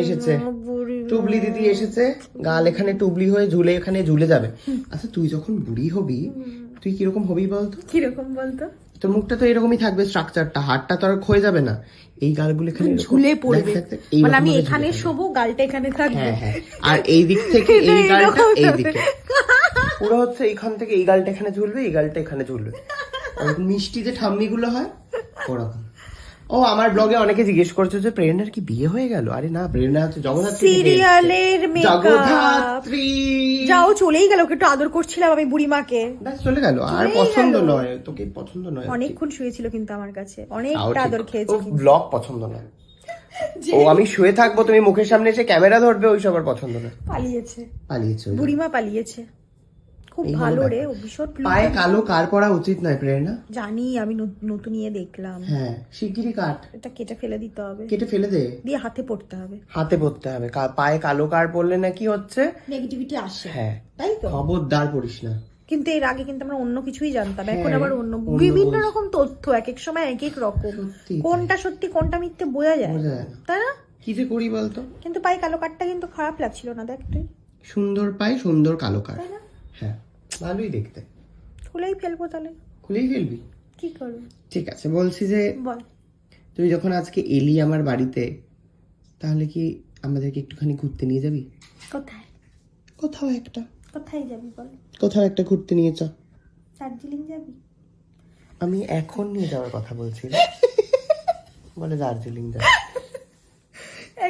এসেছে। টুবলি দিদি এসেছে গাল এখানে টুবলি হয়ে ঝুলে এখানে ঝুলে যাবে। আচ্ছা তুই যখন বুড়ি হবি তুই কীরকম হবি বলতো? কীরকম বলতো? তোর মুখটা তো এরকমই থাকবে স্ট্রাকচারটা হাড়টা তো আর ক্ষয়ে যাবে না। এই গালগুলো এখানে ঝুলে পড়বে। মানে আমি এখানে শোবো গালটা এখানে থাকবে। হ্যাঁ হ্যাঁ আর এই দিক থেকে এই গালটা এই দিকে। পুরো হচ্ছে এইখান থেকে এই গালটা এখানে ঝুলবে এই গালটা এখানে ঝুলবে। আর মিষ্টি যে ঠাম্মি গুলো হয় ওরকম। ও আমার ব্লগে অনেকে জিজ্ঞেস করছে যে প্রেরণার কি বিয়ে হয়ে গেল? আরে না প্রেরণা হচ্ছে জগদ্ধাত্রী সিরিয়ালের জগদ্ধাত্রী যাও চলেই গেল একটু আদর করছিলাম আমি বুড়িমাকে। ব্যাস চলে গেল। আর পছন্দ নয় তোকে পছন্দ নয় অনেকক্ষণ শুয়েছিল কিন্তু আমার কাছে। তাও অনেকটা আদর খেয়েছে ব্লগ পছন্দ নয়। ও আমি শুয়ে থাকব তুমি মুখের সামনে এসে ক্যামেরা ধরবে ওই সবার পছন্দ নয়। পালিয়েছে। পালিয়েছে বুড়িমা পালিয়েছে। খুব ভালো রে ও ভীষণ পায়ে কালো কার পরা উচিত নয় প্রেরণা জানি আমি নতুন ইয়ে দেখলাম। হ্যাঁ শিগগিরই কাট। এটা কেটে ফেলে দিতে হবে। কেটে ফেলে দে। দিয়ে হাতে পড়তে হবে। হাতে পড়তে হবে। পায়ে কালো কার পড়লে নাকি হচ্ছে? নেগেটিভিটি আসে। হ্যাঁ। তাই তো? খবরদার পড়িস না। কিন্তু এর আগে কিন্তু আমরা অন্য কিছুই জানতাম। এখন হ্যাঁ, আবার অন্য বিভিন্ন রকম তথ্য এক এক সময় এক এক রকম কোনটা সত্যি কোনটা মিথ্যে বোঝা যায়। না। তাই না? কি যে করি বলতো? কিন্তু পায়ে কালো কাঠটা কিন্তু খারাপ লাগছিল না দেখ তুই। সুন্দর পায়ে সুন্দর কালো কার। তাই না? হ্যাঁ ভালোই দেখতে। খুলেই ফেলব তাহলে। খুলেই ফেলবি? কি করব? ঠিক আছে বলছি যে বল। তুই যখন আজকে এলি আমার বাড়িতে তাহলে কি আমাদেরকে একটুখানি ঘুরতে নিয়ে যাবি? কোথায়? কোথাও একটা। কোথায় যাবি বল? কোথাও একটা ঘুরতে নিয়ে চ। দার্জিলিং যাবি? আমি এখন নিয়ে যাওয়ার কথা বলছি বলে দার্জিলিং যা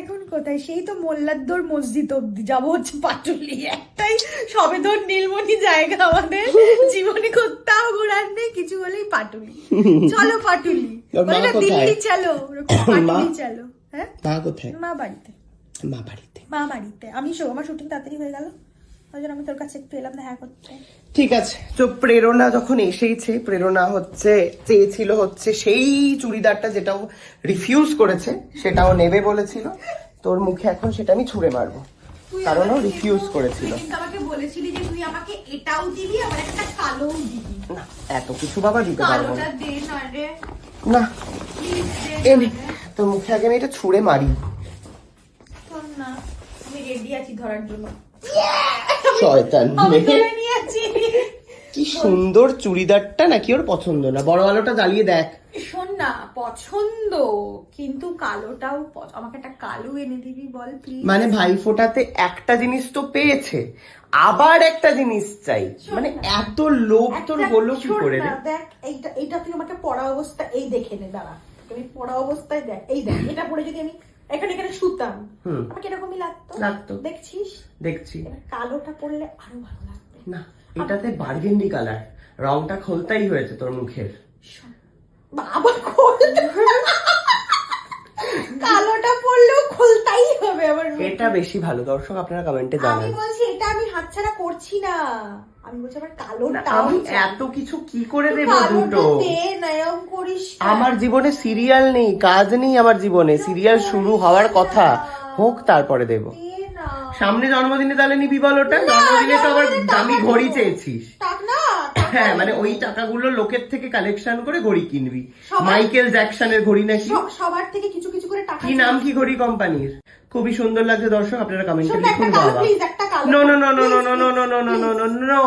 এখন কোথায়? সেই তো মোল্লাদ্দোর মসজিদ অব্দি যাব হচ্ছে পাটুলি। একটাই সবেদর নীলমণি জায়গা আমাদের। জীবনে কোথাও ঘোরার নেই কিছু হলেই পাটুলি। চলো পাটুলি? দিল্লি চলো। পাটুলি চলো হ্যাঁ? মা কোথায়? মা বাড়িতে। মা বাড়িতে। মা বাড়িতে। আমি আমার শুটিং তাড়াতাড়ি হয়ে গেল। ওই জন্য আমি তোর কাছে একটু এলাম দেখা করতে। ঠিক আছে। তো প্রেরণা যখন এসেইছে প্রেরণা হচ্ছে চেয়েছিল হচ্ছে সেই চুড়িদারটা যেটাও রিফিউজ করেছে সেটাও নেবে বলেছিল। তোর মুখে এখন সেটা আমি ছুঁড়ে মারবো। কারণ ও রিফিউজ করেছিল। আমাকে বলেছিলি যে তুই আমাকে এটাও দিবি আবার একটা কালোও দিবি। না এত কিছু বাবা দিতে পারব না। না এনে তোর মুখে আগে আমি এটা ছুঁড়ে মারি। না আমি রেডি আছি ধরার জন্য। শয়তান। কি সুন্দর চুড়িদারটা নাকি ওর পছন্দ না? বড় আলোটা জ্বালিয়ে দেখ। শোন না পছন্দ কিন্তু কালোটাও আমাকে একটা কালো এনে দিবি বল প্লিজ মানে ভাইফোঁটাতে একটা জিনিস তো পেয়েছে আবার একটা জিনিস চাই। মানে এত লোভ তোর হলো কি করে রে? দেখ এইটা এইটা তুই আমাকে পড়া অবস্থা এই দেখে নে দাঁড়া। আমি পড়া অবস্থায় দেখ এই দেখ এটা পরে যদি আমি এখানে এখানে শুতাম। আমাকে এরকমই লাগতো লাগতো। দেখছিস? দেখছি। কালোটা পরলে আরও ভালো লাগবে। না এটাতে বার্গেন্ডি কালার রংটা খোলতাই হয়েছে তোর মুখের। বাবা খোল। কালোটা পরলেও খোলতাই হবে আমার এটা বেশি ভালো দর্শক আপনারা কমেন্টে আমি বলছি এটা আমি হাতছাড়া করছি না। আমি বলছি আমার না, কালোটাও আমি এত কিছু কি করে দেব দুটো? করিস আমার জীবনে সিরিয়াল নেই কাজ নেই আমার জীবনে। সিরিয়াল শুরু হওয়ার কথা। হোক তারপরে দেব সামনে জন্মদিনে তাহলে নিবি বল ওটা জন্মদিনে তো আবার দামি ঘড়ি চেয়েছিস হ্যাঁ মানে ওই টাকাগুলো লোকের থেকে কালেকশন করে ঘড়ি কিনবি মাইকেল জ্যাকসনের ঘড়ি নাকি সবার থেকে কিছু কিছু করে টাকা কি নাম কি ঘড়ি কোম্পানির খুবই সুন্দর লাগছে দর্শক আপনারা কমেন্টে লিখুন বাবা প্লিজ একটা কালো no no no no no no no no no no no no